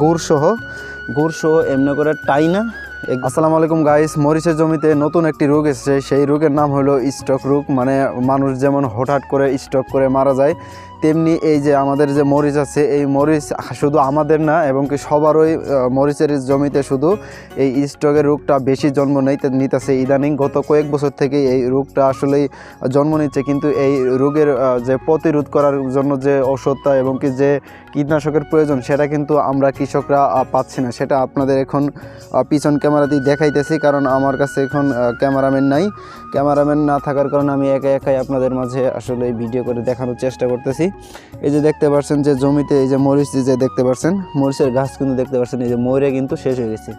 গুড় সহ গুড় সহ এমনি করে টাইনা আসসালামু আলাইকুম গাইস মরিচের জমিতে নতুন একটি রোগ এসেছে। সেই রোগের নাম হলো স্টক রোগ। মানে মানুষ যেমন হঠাৎ করে স্টক করে মারা যায় তেমনি এই যে আমাদের যে মরিচ আছে, এই মরিচ শুধু আমাদের না, এবং কি সবারই মরিচের জমিতে শুধু এই স্টকের রোগটা বেশি জন্ম নিতে নিতেছে। ইদানিং গত কয়েক বছর থেকে এই রোগটা আসলেই জন্ম নিচ্ছে। কিন্তু এই রোগের যে প্রতিরোধ করার জন্য যে ওষুধটা এবং কি যে কীটনাশকের প্রয়োজন, সেটা কিন্তু আমরা কৃষকরা পাচ্ছি না। সেটা আপনাদের এখন পিছন ক্যামেরাতেই দেখাইতেছি, কারণ আমার কাছে এখন ক্যামেরাম্যান নাই। ক্যামেরাম্যান না থাকার কারণে আমি একা একাই আপনাদের মাঝে আসলে ভিডিও করে দেখানোর চেষ্টা করতেছি। এই যে দেখতে পাচ্ছেন যে জমিতে এই যে মরিচ যে দেখতে পাচ্ছেন মরিচের গাছ কিন্তু দেখতে পাচ্ছেন এই যে মরে কিন্তু শেষ হয়ে গেছে।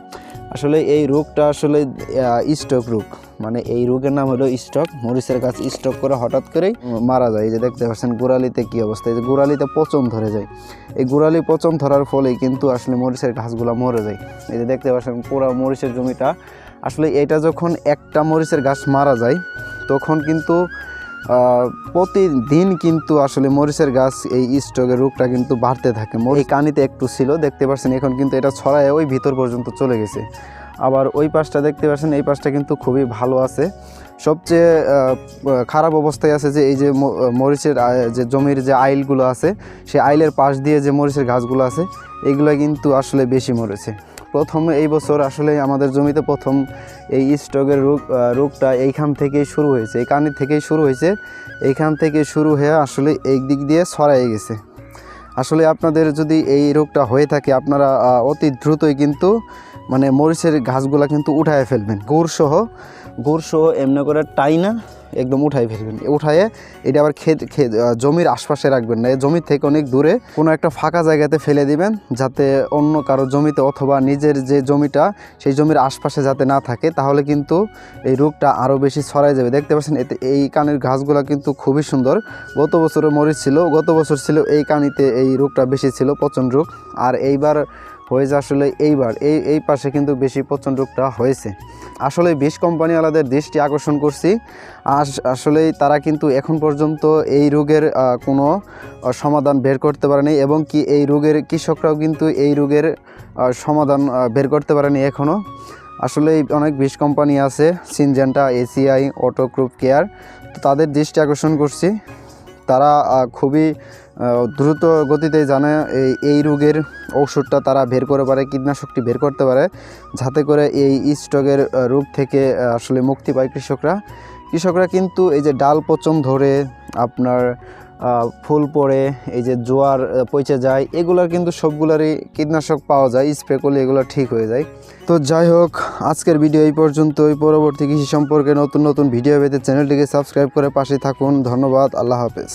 আসলে এই রোগটা আসলে স্টক রোগ। মানে এই রোগের নাম হলো স্টক। মরিচের গাছ স্টক করে হঠাৎ করেই মারা যায়। এই যে দেখতে পাচ্ছেন গোড়ালিতে কি অবস্থা? এই যে গোড়ালিতে পচন ধরে যায়। এই গোড়ালি পচন ধরার ফলেই কিন্তু আসলে মরিচের গাছগুলো মরে যায়। এই যে দেখতে পাচ্ছেন পুরো মরিচের জমিটা। আসলে এটা যখন একটা মরিচের গাছ মারা যায়, তখন কিন্তু প্রতিদিন কিন্তু আসলে মরিচের গাছ এই স্টকের রোগটা কিন্তু বাড়তে থাকে। এই কানিতে একটু ছিল, দেখতে পাচ্ছেন, এখন কিন্তু এটা ছড়ায় ওই ভিতর পর্যন্ত চলে গেছে। আবার ওই পাশটা দেখতে পাচ্ছেন, এই পাশটা কিন্তু খুবই ভালো আছে। সবচেয়ে খারাপ অবস্থায় আছে যে এই যে মরিচের যে জমির যে আইলগুলো আছে, সেই আইলের পাশ দিয়ে যে মরিচের গাছগুলো আছে, এগুলো কিন্তু আসলে বেশি মরেছে। প্রথমে এই বছর আসলে আমাদের জমিতে প্রথম এই স্টকের রোগ রোগটা এইখান থেকেই শুরু হয়েছে, এই কানি থেকেই শুরু হয়েছে। এইখান থেকে শুরু হয়ে আসলে এই দিক দিয়ে ছড়াই গেছে। আসলে আপনাদের যদি এই রোগটা হয়ে থাকে, আপনারা অতি দ্রুতই কিন্তু মানে মরিচের ঘাসগুলা কিন্তু উঠায় ফেলবেন। গুড়সহ গুড়সহ গুড় সহ এমনি করে টাইনা একদম উঠাই ফেলবেন। উঠায়ে এটা আবার খেত জমির আশপাশে রাখবেন না। এই জমির থেকে অনেক দূরে কোনো একটা ফাঁকা জায়গাতে ফেলে দিবেন, যাতে অন্য কারও জমিতে অথবা নিজের যে জমিটা, সেই জমির আশপাশে যাতে না থাকে, তাহলে কিন্তু এই রোগটা আরও বেশি ছড়াই যাবে। দেখতে পাচ্ছেন, এতে এই কানের ঘাসগুলো কিন্তু খুবই সুন্দর। গত বছরে মরিচ ছিল, গত বছর ছিল, এই কানিতে এই রোগটা বেশি ছিল, পচন রোগ। আর এইবার হয়েছে আসলে এইবার, এই এই পাশে কিন্তু বেশি পচন রোগটা হয়েছে। আসলে বিষ কোম্পানিওয়ালাদের দৃষ্টি আকর্ষণ করছি। আস- আসলে তারা কিন্তু এখন পর্যন্ত এই রোগের কোনো সমাধান বের করতে পারেনি এবং কি এই রোগের কৃষকরাও কিন্তু এই রোগের সমাধান বের করতে পারেনি এখনও আসলে অনেক বিষ কোম্পানি আছে Syngenta ACI auto group care তো তাদের দৃষ্টি আকর্ষণ করছি। তারা খুবই দ্রুত গতিতে জানে এই এই রোগের ঔষধটা তারা বের করে পারে, কীটনাশকটি বের করতে পারে, যাতে করে এই স্টকের রোগ থেকে আসলে মুক্তি পায় কৃষকরা। কৃষকরা কিন্তু এই যে ডাল পচন ধরে আপনার ফুল পড়ে, এই যে জোয়ার পচে যায়, এগুলার কিন্তু সবগুলারই কীটনাশক পাওয়া যায় স্প্রে করলে এগুলো ঠিক হয়ে যায়। তো যাই হোক, আজকের ভিডিও এই পর্যন্ত পর্যন্তই। পরবর্তী কৃষি সম্পর্কে নতুন নতুন ভিডিও পেতে চ্যানেলটিকে সাবস্ক্রাইব করে পাশে থাকুন। ধন্যবাদ, আল্লাহ হাফেজ।